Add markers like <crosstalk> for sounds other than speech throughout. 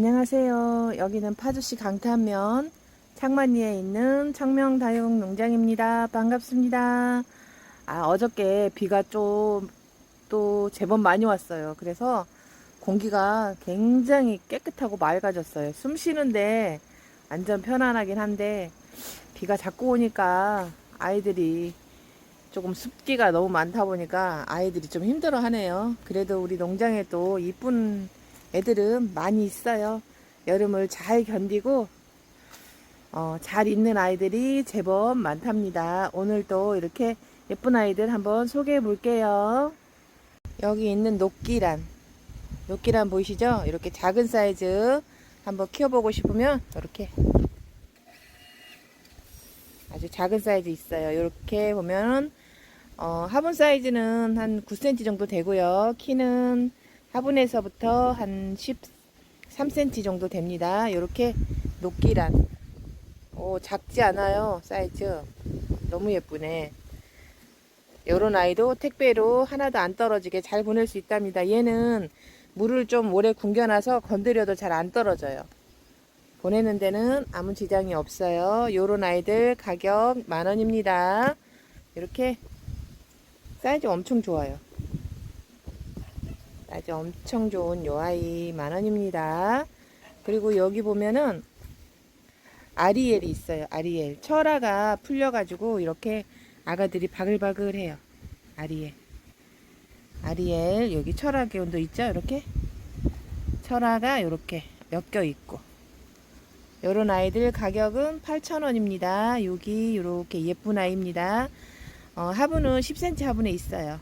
안녕하세요. 여기는 파주시 강탄면 창만리에 있는 청명다육 농장입니다. 반갑습니다. 아, 어저께 비가 좀 또 제법 많이 왔어요. 그래서 공기가 굉장히 깨끗하고 맑아졌어요. 숨 쉬는데 완전 편안하긴 한데 비가 자꾸 오니까 아이들이 조금 습기가 너무 많다 보니까 아이들이 좀 힘들어 하네요. 그래도 우리 농장에 또 이쁜 애들은 많이 있어요. 여름을 잘 견디고 어, 잘 있는 아이들이 제법 많답니다. 오늘 또 이렇게 예쁜 아이들 한번 소개해 볼게요. 여기 있는 녹기란 녹기란 보이시죠? 이렇게 작은 사이즈 한번 키워보고 싶으면 이렇게 아주 작은 사이즈 있어요. 이렇게 보면 어, 화분 사이즈는 한 9cm 정도 되고요. 키는 화분에서부터 한 13cm 정도 됩니다. 이렇게 녹기란 오, 작지 않아요. 사이즈 너무 예쁘네. 요런 아이도 택배로 하나도 안 떨어지게 잘 보낼 수 있답니다. 얘는 물을 좀 오래 궁겨놔서 건드려도 잘 안 떨어져요. 보내는 데는 아무 지장이 없어요. 요런 아이들 가격 만 원입니다. 이렇게 사이즈 엄청 좋아요. 사이즈 엄청 좋은 요 아이 만원입니다. 그리고 여기 보면은 아리엘이 있어요. 아리엘. 철화가 풀려가지고 이렇게 아가들이 바글바글해요. 아리엘. 아리엘 여기 철화 기온도 있죠. 이렇게 철화가 이렇게 엮여 있고 요런 아이들 가격은 8,000원입니다. 여기 이렇게 예쁜 아이입니다. 어, 화분은 10cm 화분에 있어요.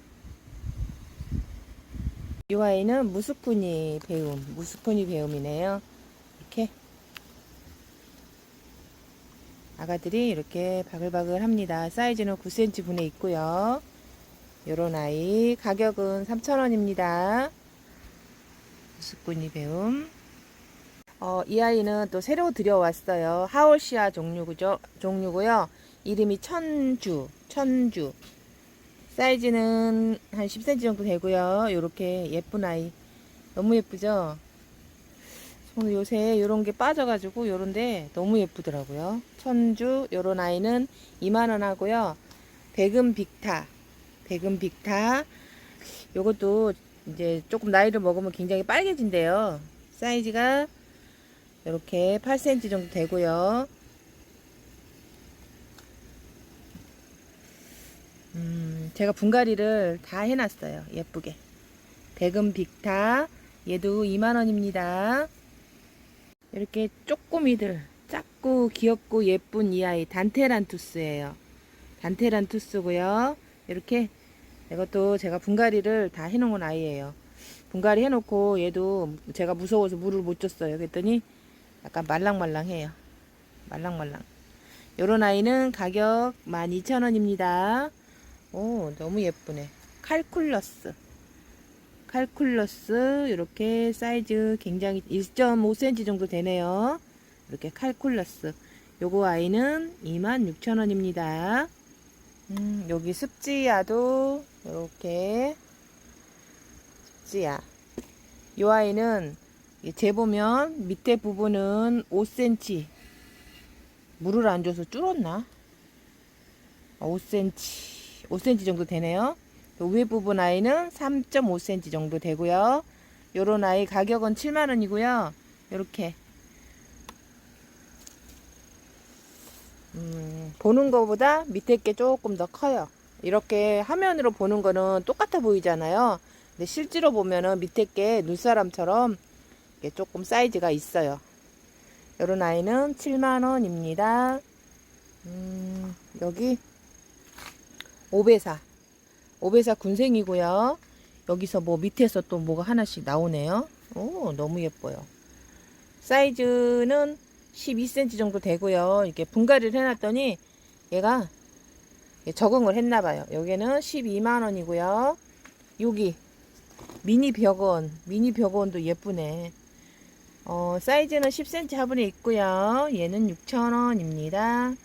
이 아이는 무스쿠니 배움, 무스쿠니 배움이네요. 이렇게 아가들이 이렇게 바글바글 합니다. 사이즈는 9cm 분에 있고요. 요런 아이 가격은 3,000원입니다. 무스꾸니 배움. 어, 이 아이는 또 새로 들여왔어요. 하올시아 종류죠, 종류고요. 이름이 천주, 천주. 사이즈는 한 10cm 정도 되고요. 요렇게 예쁜 아이. 너무 예쁘죠? 저는 요새 요런 게 빠져가지고 요런데 너무 예쁘더라고요. 천주 요런 아이는 2만원 하고요. 백은 빅타 백은 빅타 요것도 이제 조금 나이를 먹으면 굉장히 빨개진대요. 사이즈가 이렇게 8cm 정도 되고요. 음, 제가 분갈이를 다 해놨어요. 예쁘게. 백은 빅타 얘도 2만원입니다. 이렇게 쪼꼬미들 작고 귀엽고 예쁜 이 아이 단테란투스예요. 단테란투스고요. 이렇게 이것도 제가 분갈이를 다 해놓은 아이예요. 분갈이 해놓고 얘도 제가 무서워서 물을 못 줬어요. 그랬더니 약간 말랑말랑해요. 말랑말랑. 요런 아이는 가격 12,000원입니다. 오 너무 예쁘네. 칼쿨러스. 칼쿨러스 이렇게 사이즈 굉장히 1.5cm 정도 되네요. 이렇게 칼쿨러스. 요거 아이는 26,000원입니다. 음, 여기 습지야도 이렇게 습지야. 요 아이는 재보면 밑에 부분은 5cm 물을 안 줘서 줄었나? 5cm 5cm 정도 되네요. 위에 부분 아이는 3.5cm 정도 되고요. 요런 아이 가격은 7만원이고요. 요렇게 음, 보는 것보다 밑에 게 조금 더 커요. 이렇게 화면으로 보는 거는 똑같아 보이잖아요. 근데 실제로 보면은 밑에 게 눈사람처럼 조금 사이즈가 있어요. 요런 아이는 7만원입니다. 음, 여기 오배사 오배사 군생이고요. 여기서 뭐 밑에서 또 뭐가 하나씩 나오네요. 오, 너무 예뻐요. 사이즈는 12cm 정도 되고요. 이렇게 분갈이를 해놨더니 얘가 적응을 했나봐요. 여기는 12만원이고요. 여기 미니 벽원, 미니 벽원도 예쁘네. 어, 사이즈는 10cm 화분에 있고요. 얘는 6,000원입니다.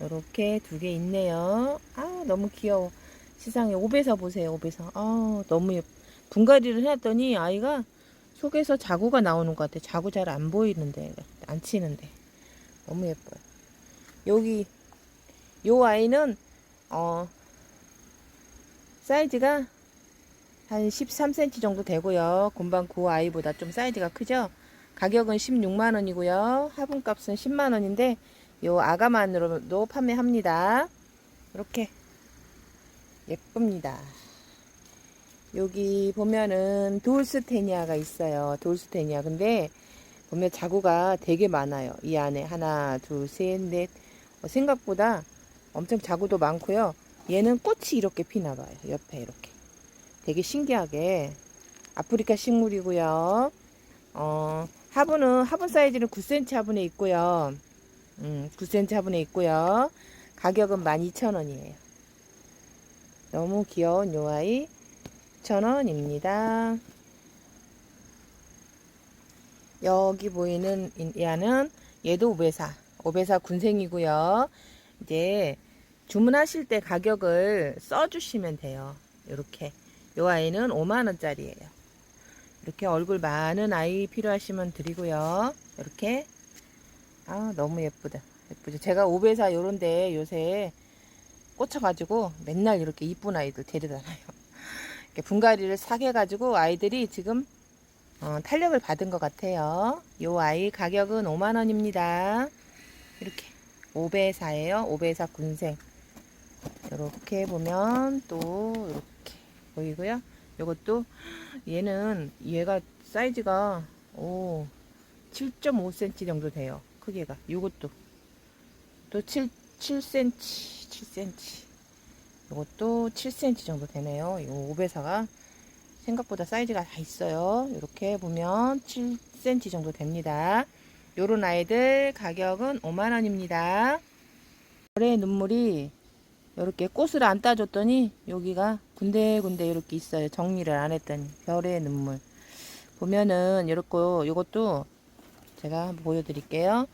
이렇게 두 개 있네요. 아, 너무 귀여워. 세상에 5배서 보세요. 5배서. 아, 너무 예뻐. 분갈이를 해놨더니 아이가 속에서 자구가 나오는 것 같아. 자구 잘 안 보이는데, 안 치는데. 너무 예뻐요. 여기, 요 아이는, 어, 사이즈가 한 13cm 정도 되고요. 곰방 그 아이보다 좀 사이즈가 크죠? 가격은 16만원이고요. 화분값은 10만원인데, 요 아가만으로도 판매합니다. 이렇게 예쁩니다. 여기 보면은 돌스테니아가 있어요. 돌스테니아. 근데 보면 자구가 되게 많아요. 이 안에 하나, 둘, 셋, 넷. 어, 생각보다 엄청 자구도 많고요. 얘는 꽃이 이렇게 피나 봐요. 옆에 이렇게. 되게 신기하게 아프리카 식물이고요. 어, 화분은 화분 사이즈는 9cm 화분에 있고요. 음, 9cm 화분에 있고요. 가격은 12,000원이에요. 너무 귀여운 요 아이 1,000원입니다. 여기 보이는 이- 얘는 얘도 오베사. 오베사 군생이고요. 이제 주문하실 때 가격을 써주시면 돼요. 이렇게. 요 아이는 5만원짜리예요. 이렇게 얼굴 많은 아이 필요하시면 드리고요. 이렇게. 아, 너무 예쁘다. 예쁘죠. 제가 오베사 요런데 요새 꽂혀가지고 맨날 이렇게 이쁜 아이들 데려다 놔요. <laughs> 이렇게 분갈이를 사게 해가지고 아이들이 지금 어, 탄력을 받은 것 같아요. 요 아이 가격은 5만원입니다. 이렇게. 오베사예요. 오베사 군생. 이렇게 보면 또 이렇게 보이고요. 요것도 얘는 얘가 사이즈가 오 7.5cm 정도 돼요. 크기가. 요것도 또 7, 7cm, 7cm. 요것도 7cm 정도 되네요. 요 오베사가 생각보다 사이즈가 다 있어요. 이렇게 보면 7cm 정도 됩니다. 요런 아이들 가격은 5만원입니다. 별의 눈물이 이렇게 꽃을 안 따줬더니 여기가 군데군데 이렇게 있어요. 정리를 안 했더니 별의 눈물 보면은 이렇게 요것도 제가 한번 보여드릴게요.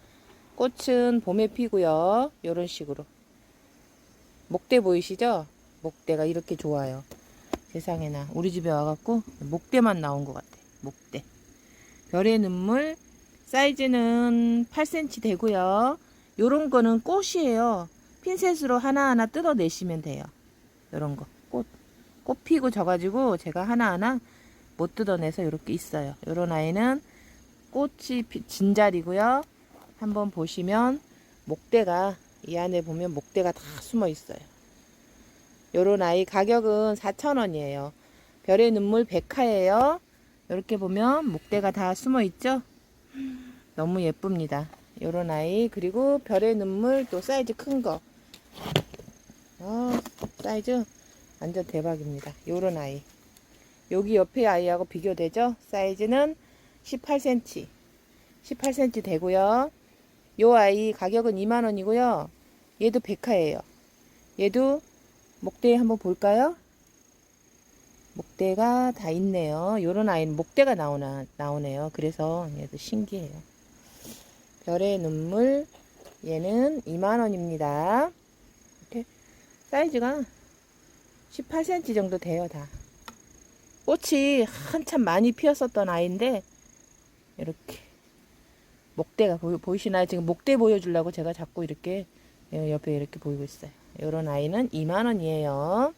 꽃은 봄에 피고요. 이런 식으로 목대 보이시죠? 목대가 이렇게 좋아요. 세상에나 우리 집에 와갖고 목대만 나온 것 같아. 목대. 별의 눈물 사이즈는 8cm 되고요. 요런 거는 꽃이에요. 핀셋으로 하나하나 뜯어내시면 돼요. 요런 거. 꽃. 꽃 피고 져가지고 제가 하나하나 못 뜯어내서 이렇게 있어요. 요런 아이는 꽃이 피- 진자리고요. 한번 보시면 목대가 이 안에 보면 목대가 다 숨어 있어요. 요런 아이 가격은 4,000원이에요. 별의 눈물 백화예요. 이렇게 보면 목대가 다 숨어 있죠? 너무 예쁩니다. 요런 아이 그리고 별의 눈물 또 사이즈 큰 거. 아, 사이즈 완전 대박입니다. 요런 아이. 여기 옆에 아이하고 비교되죠? 사이즈는 18cm. 18cm 되고요. 요 아이 가격은 2만원이고요. 얘도 백화예요. 얘도 목대 한번 볼까요? 목대가 다 있네요. 요런 아이는 목대가 나오나, 나오네요. 그래서 얘도 신기해요. 별의 눈물, 얘는 2만원입니다. 이렇게 사이즈가 18cm 정도 돼요, 다. 꽃이 한참 많이 피었었던 아이인데, 이렇게. 목대가 보이, 보이 시나요? 지금 목대 보여주려고 제가 자꾸 이렇게 예, 옆에 이렇게 보이고 있어요. 이런 아이는 2만원이에요.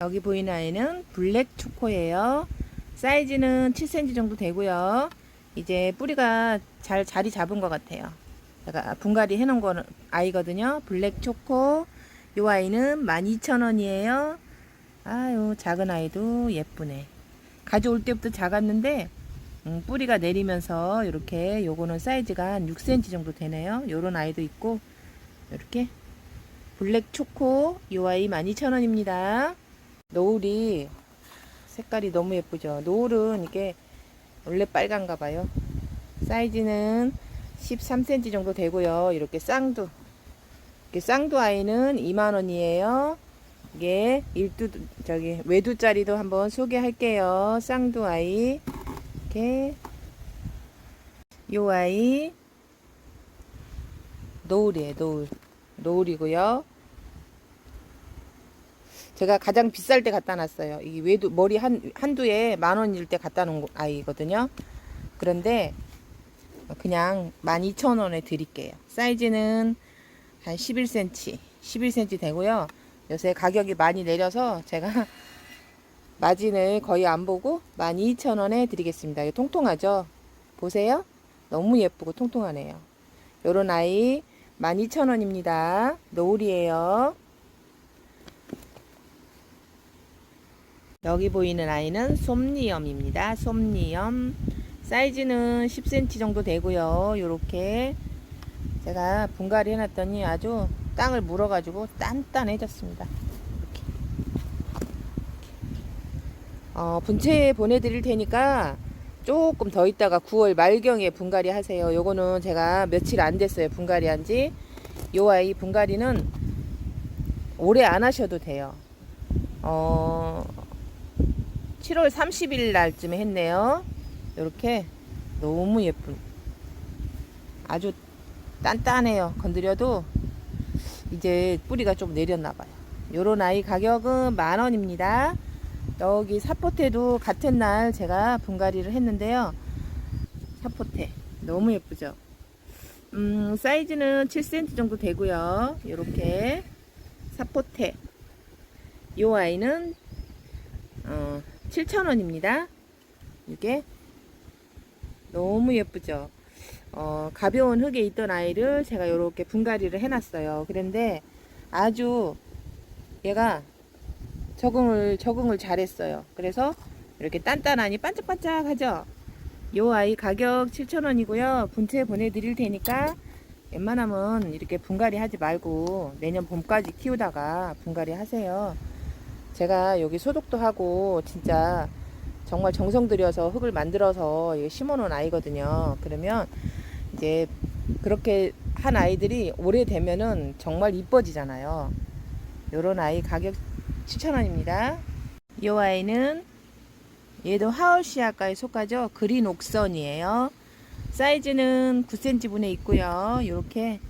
여기 보이는 아이는 블랙 초코예요. 사이즈는 7cm 정도 되고요. 이제 뿌리가 잘 자리 잡은 것 같아요. 제가 분갈이 해놓은 거 아이거든요. 블랙 초코. 이 아이는 12,000원이에요. 아유 작은 아이도 예쁘네. 가져올 때부터 작았는데 음, 뿌리가 내리면서 이렇게 요거는 사이즈가 한 6cm 정도 되네요. 요런 아이도 있고 이렇게 블랙 초코 이 아이 12,000원입니다. 노을이 색깔이 너무 예쁘죠. 노을은 이게 원래 빨간가 봐요. 사이즈는 13cm 정도 되고요. 이렇게 쌍두 이렇게 쌍두 아이는 2만원이에요. 이게 일두 저기 외두짜리도 한번 소개할게요. 쌍두 아이 이렇게 요 아이 노을이에요. 노을 노을이고요. 제가 가장 비쌀 때 갖다 놨어요. 이 외두 머리 한 한두에 만 원일 때 갖다 놓은 아이거든요. 그런데 그냥 12,000원에 드릴게요. 사이즈는 한 11cm, 11cm 되고요. 요새 가격이 많이 내려서 제가 마진을 거의 안 보고 12,000원에 드리겠습니다. 통통하죠? 보세요. 너무 예쁘고 통통하네요. 요런 아이 12,000원입니다. 노을이에요. 여기 보이는 아이는 솜니엄입니다. 솜니엄. 사이즈는 10cm 정도 되고요. 요렇게 제가 분갈이 해놨더니 아주 땅을 물어가지고 단단해졌습니다. 이렇게. 어, 분체 보내드릴 테니까 조금 더 있다가 9월 말경에 분갈이 하세요. 요거는 제가 며칠 안 됐어요. 분갈이 한 지. 요 아이 분갈이는 오래 안 하셔도 돼요. 어, 7월 30일 날쯤에 했네요. 이렇게 너무 예쁜 아주 단단해요. 건드려도 이제 뿌리가 좀 내렸나 봐요. 요런 아이 가격은 만 원입니다. 여기 사포테도 같은 날 제가 분갈이를 했는데요. 사포테 너무 예쁘죠? 음, 사이즈는 7cm 정도 되고요. 이렇게 사포테 요 아이는 어, 7,000원입니다. 이게 너무 예쁘죠? 어, 가벼운 흙에 있던 아이를 제가 이렇게 분갈이를 해놨어요. 그런데 아주 얘가 적응을 적응을 잘했어요. 그래서 이렇게 단단하니 반짝반짝하죠. 요 아이 가격 7,000원이고요. 분체 보내드릴 테니까 웬만하면 이렇게 분갈이 하지 말고 내년 봄까지 키우다가 분갈이 하세요. 제가 여기 소독도 하고 진짜 정말 정성 들여서 흙을 만들어서 심어놓은 아이거든요. 그러면 이제 그렇게 한 아이들이 오래되면은 정말 이뻐지잖아요. 요런 아이 가격 7,000원입니다. 이 아이는 얘도 하울시아과에 속하죠. 그린 옥선이에요. 사이즈는 9cm 분에 있고요. 요렇게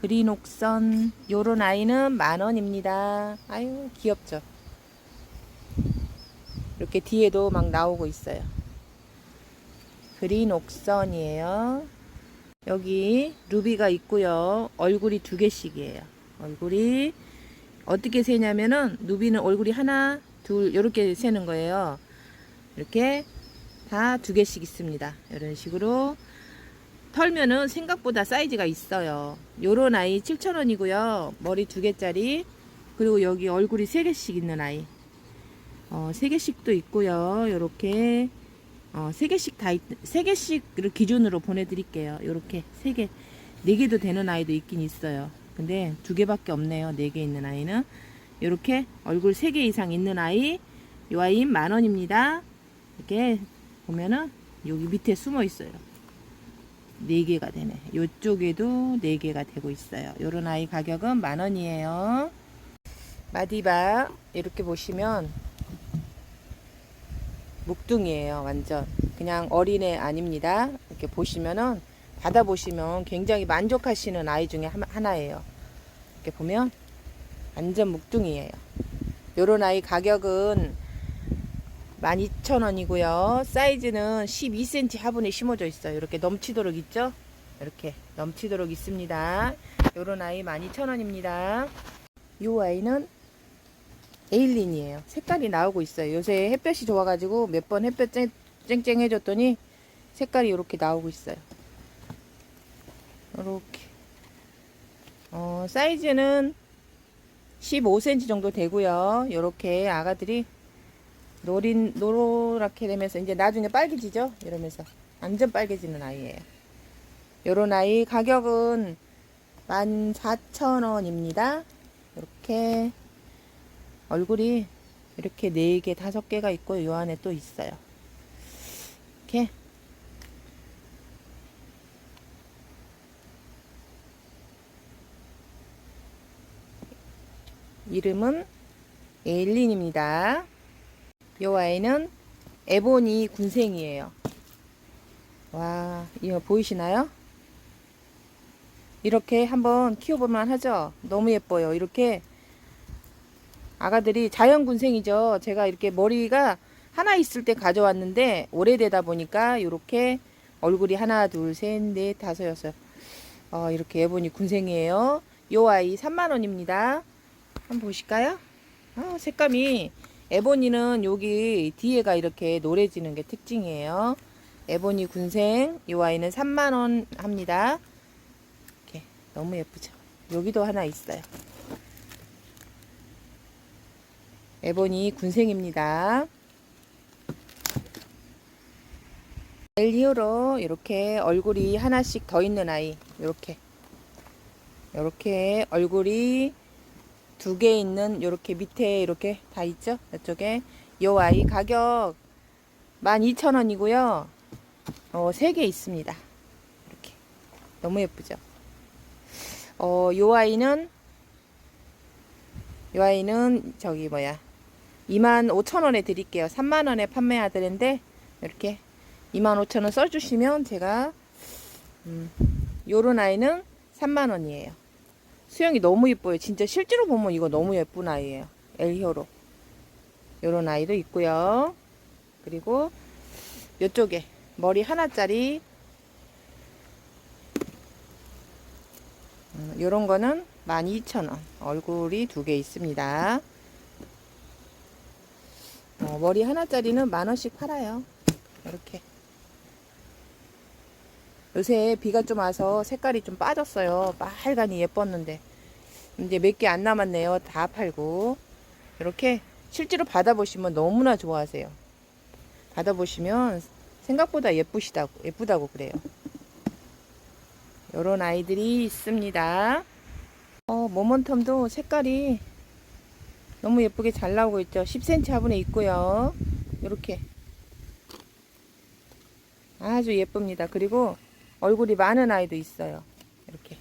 그린 옥선 요런 아이는 만원입니다. 아유 귀엽죠. 이렇게 뒤에도 막 나오고 있어요. 그린 옥선이에요. 여기 루비가 있고요. 얼굴이 두 개씩이에요. 얼굴이 어떻게 세냐면은 루비는 얼굴이 하나, 둘 이렇게 세는 거예요. 이렇게 다 두 개씩 있습니다. 이런 식으로 털면은 생각보다 사이즈가 있어요. 요런 아이 7,000원이고요. 머리 두 개짜리 그리고 여기 얼굴이 세 개씩 있는 아이 어, 세 개씩도 있고요. 요렇게 어, 세 개씩 다, 있, 세 개씩을 기준으로 보내드릴게요. 요렇게 세 개, 네 개도 되는 아이도 있긴 있어요. 근데 두 개밖에 없네요. 네 개 있는 아이는. 요렇게 얼굴 세 개 이상 있는 아이, 요 아이 만 원입니다. 이렇게 보면은 여기 밑에 숨어 있어요. 네 개가 되네. 요쪽에도 네 개가 되고 있어요. 요런 아이 가격은 만 원이에요. 마디바 이렇게 보시면 묵둥이에요 완전 그냥 어린애 아닙니다 이렇게 보시면은 받아 보시면 굉장히 만족하시는 아이 중에 하나예요. 이렇게 보면 완전 묵둥이에요. 요런 아이 가격은 12,000원이고요. 사이즈는 12cm 화분에 심어져 있어요. 이렇게 넘치도록 있죠? 이렇게 넘치도록 있습니다. 요런 아이 12,000원입니다. 요 아이는 에일린이에요. 색깔이 나오고 있어요. 요새 햇볕이 좋아가지고 몇 번 햇볕 쨍 쨍 해줬더니 색깔이 이렇게 나오고 있어요. 이렇게. 어, 사이즈는 15cm 정도 되고요. 이렇게 아가들이 노린, 노랗게 되면서 이제 나중에 빨개지죠? 이러면서. 완전 빨개지는 아이예요. 요런 아이 가격은 14,000원입니다. 이렇게 얼굴이 이렇게 네 개, 다섯 개가 있고 요 안에 또 있어요. 이렇게 이름은 에일린입니다. 요 아이는 에보니 군생이에요. 와, 이거 보이시나요? 이렇게 한번 키워볼만 하죠? 너무 예뻐요. 이렇게 아가들이 자연군생이죠. 제가 이렇게 머리가 하나 있을 때 가져왔는데 오래되다 보니까 이렇게 얼굴이 하나, 둘, 셋, 넷, 다섯, 여섯. 어, 이렇게 예본이 군생이에요. 요 아이 3만원입니다. 한번 보실까요? 아, 색감이 에보니는 여기 뒤에가 이렇게 노래지는 게 특징이에요. 에보니 군생 요 아이는 3만 원 합니다. 이렇게 너무 예쁘죠. 여기도 하나 있어요. 에보니 군생입니다. 엘리오로 이렇게 얼굴이 하나씩 더 있는 아이 이렇게 이렇게 얼굴이 두 개 있는 이렇게 밑에 이렇게 다 있죠? 이쪽에. 요 아이 가격 12,000원이고요. 어, 3개 있습니다. 이렇게. 너무 예쁘죠? 어, 요 아이는 요 아이는 저기 뭐야. 25,000원에 드릴게요. 3만원에 판매하드는데 이렇게 25,000원 써주시면 제가 음, 요런 아이는 3만원이에요 수영이 너무 예뻐요. 진짜 실제로 보면 이거 너무 예쁜 아이예요. 엘히어로. 요런 아이도 있고요. 그리고 요쪽에 머리 하나짜리 음, 요런 거는 12,000원. 얼굴이 두 개 있습니다. 어, 머리 하나짜리는 만원씩 팔아요. 이렇게. 요새 비가 좀 와서 색깔이 좀 빠졌어요. 빨간이 예뻤는데. 이제 몇 개 안 남았네요. 다 팔고. 이렇게 실제로 받아보시면 너무나 좋아하세요. 받아보시면 생각보다 예쁘시다고, 예쁘다고 그래요. 요런 아이들이 있습니다. 어, 모먼텀도 색깔이 너무 예쁘게 잘 나오고 있죠. 10cm 화분에 있고요. 이렇게 아주 예쁩니다. 그리고 얼굴이 많은 아이도 있어요. 이렇게.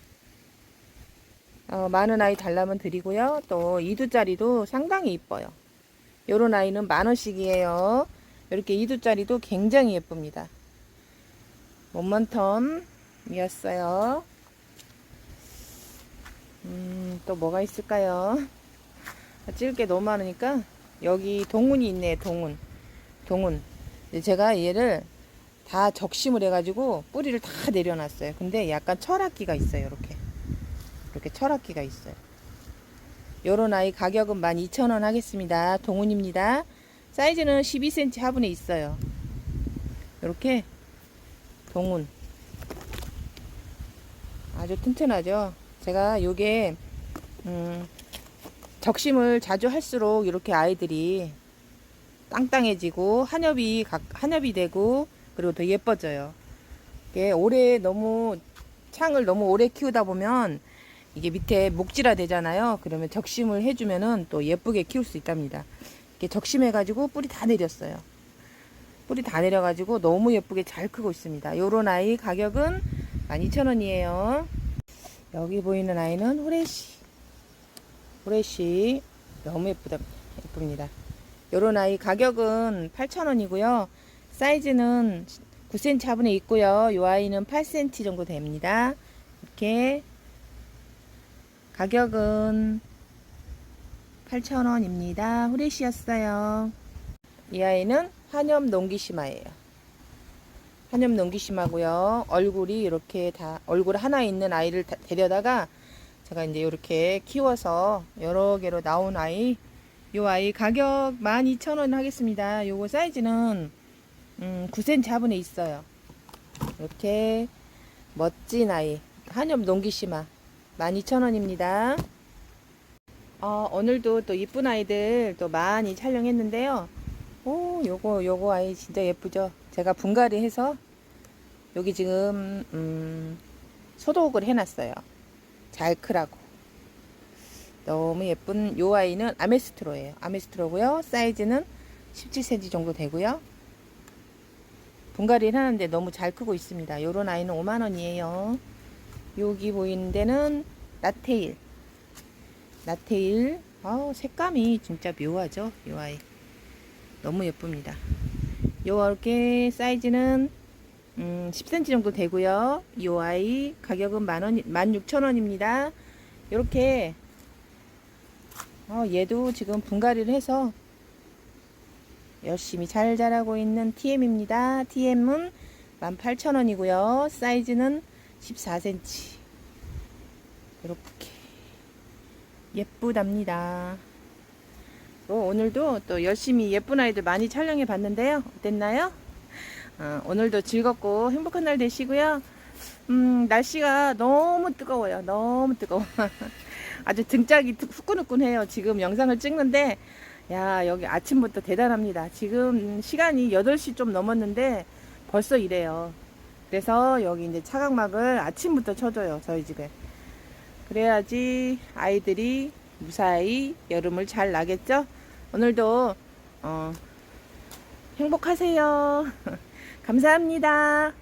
어, 많은 아이 달라면 드리고요. 또 2두짜리도 상당히 이뻐요. 요런 아이는 만원씩이에요. 이렇게 2두짜리도 굉장히 예쁩니다. 몸먼텀이었어요. 음, 또 뭐가 있을까요? 찍을 게 너무 많으니까 여기 동훈이 있네, 동훈. 동훈. 제가 얘를 다 적심을 해가지고 뿌리를 다 내려놨어요. 근데 약간 철학기가 있어요. 이렇게 이렇게 철학기가 있어요. 요런 아이 가격은 12,000원 하겠습니다. 동훈입니다. 사이즈는 12cm 화분에 있어요. 이렇게 동훈 아주 튼튼하죠. 제가 요게 음, 적심을 자주 할수록 이렇게 아이들이 땅땅해지고 한엽이 각 한엽이 되고 그리고 더 예뻐져요. 이게 오래 너무 창을 너무 오래 키우다 보면 이게 밑에 목질화 되잖아요. 그러면 적심을 해주면은 또 예쁘게 키울 수 있답니다. 이렇게 적심해가지고 뿌리 다 내렸어요. 뿌리 다 내려가지고 너무 예쁘게 잘 크고 있습니다. 요런 아이 가격은 12,000원이에요. 여기 보이는 아이는 후레쉬. 후레쉬. 너무 예쁘다. 예쁩니다. 요런 아이 가격은 8,000원이고요. 사이즈는 9cm 화분에 있고요. 이 아이는 8cm 정도 됩니다. 이렇게 가격은 8,000원입니다. 후레쉬였어요. 이 아이는 한염 농기심화예요. 한염 농기심하고요. 얼굴이 이렇게 다 얼굴 하나 있는 아이를 다, 데려다가 제가 이제 이렇게 키워서 여러 개로 나온 아이 이 아이 가격 12,000원 하겠습니다. 요거 사이즈는 음, 9cm 화분에 있어요. 이렇게 멋진 아이 한엽 농기심화 12,000원입니다. 어, 오늘도 또 이쁜 아이들 또 많이 촬영했는데요. 오, 요거 요거 아이 진짜 예쁘죠? 제가 분갈이 해서 여기 지금 음, 소독을 해놨어요. 잘 크라고. 너무 예쁜 요 아이는 아메스트로예요. 아메스트로고요. 사이즈는 17cm 정도 되고요. 분갈이를 하는데 너무 잘 크고 있습니다. 요런 아이는 5만원이에요. 여기 보이는 데는 나테일. 나테일. 아 색감이 진짜 묘하죠. 요 아이. 너무 예쁩니다. 요렇게 사이즈는 음, 10cm 정도 되고요. 요 아이 가격은 만원, 16,000원입니다. 요렇게 어, 얘도 지금 분갈이를 해서 열심히 잘 자라고 있는 TM입니다. TM은 18,000원이고요. 사이즈는 14cm. 이렇게 예쁘답니다. 또 오늘도 또 열심히 예쁜 아이들 많이 촬영해 봤는데요. 어땠나요? 어, 오늘도 즐겁고 행복한 날 되시고요. 음, 날씨가 너무 뜨거워요. 너무 뜨거워. <laughs> 아주 등짝이 후끈후끈해요. 지금 영상을 찍는데, 야, 여기 아침부터 대단합니다. 지금 시간이 8시 좀 넘었는데, 벌써 이래요. 그래서 여기 이제 차각막을 아침부터 쳐줘요. 저희 집에. 그래야지 아이들이 무사히 여름을 잘 나겠죠? 오늘도, 어, 행복하세요. <laughs> 감사합니다.